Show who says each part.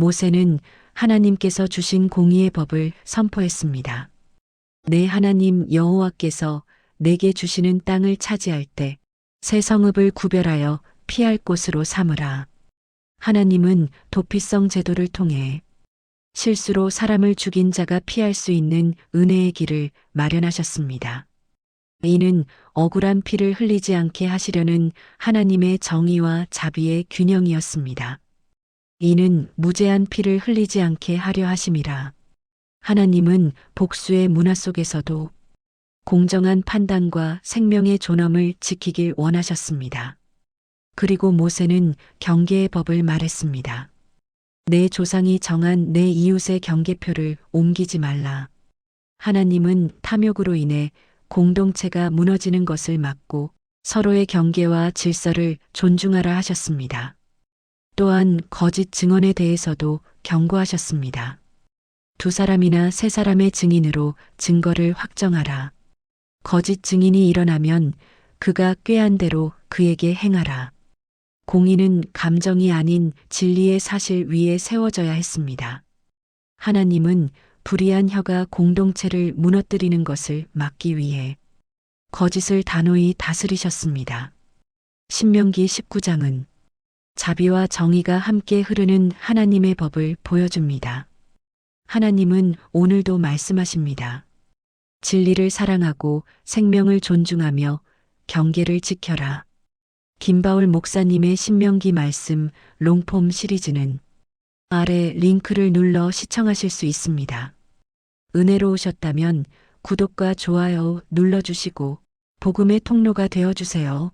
Speaker 1: 모세는 하나님께서 주신 공의의 법을 선포했습니다. 내 하나님 여호와께서 내게 주시는 땅을 차지할 때 새 성읍을 구별하여 피할 곳으로 삼으라. 하나님은 도피성 제도를 통해 실수로 사람을 죽인 자가 피할 수 있는 은혜의 길을 마련하셨습니다. 이는 억울한 피를 흘리지 않게 하시려는 하나님의 정의와 자비의 균형이었습니다. 이는 무죄한 피를 흘리지 않게 하려 하심이라. 하나님은 복수의 문화 속에서도 공정한 판단과 생명의 존엄을 지키길 원하셨습니다. 그리고 모세는 경계의 법을 말했습니다. 내 조상이 정한 내 이웃의 경계표를 옮기지 말라. 하나님은 탐욕으로 인해 공동체가 무너지는 것을 막고 서로의 경계와 질서를 존중하라 하셨습니다. 또한 거짓 증언에 대해서도 경고하셨습니다. 두 사람이나 세 사람의 증인으로 증거를 확정하라. 거짓 증인이 일어나면 그가 꾀한 대로 그에게 행하라. 공의는 감정이 아닌 진리의 사실 위에 세워져야 했습니다. 하나님은 불의한 혀가 공동체를 무너뜨리는 것을 막기 위해 거짓을 단호히 다스리셨습니다. 신명기 19장은 자비와 정의가 함께 흐르는 하나님의 법을 보여줍니다. 하나님은 오늘도 말씀하십니다. 진리를 사랑하고 생명을 존중하며 경계를 지켜라. 김바울 목사님의 신명기 말씀 롱폼 시리즈는 아래 링크를 눌러 시청하실 수 있습니다. 은혜로우셨다면 구독과 좋아요 눌러주시고 복음의 통로가 되어주세요.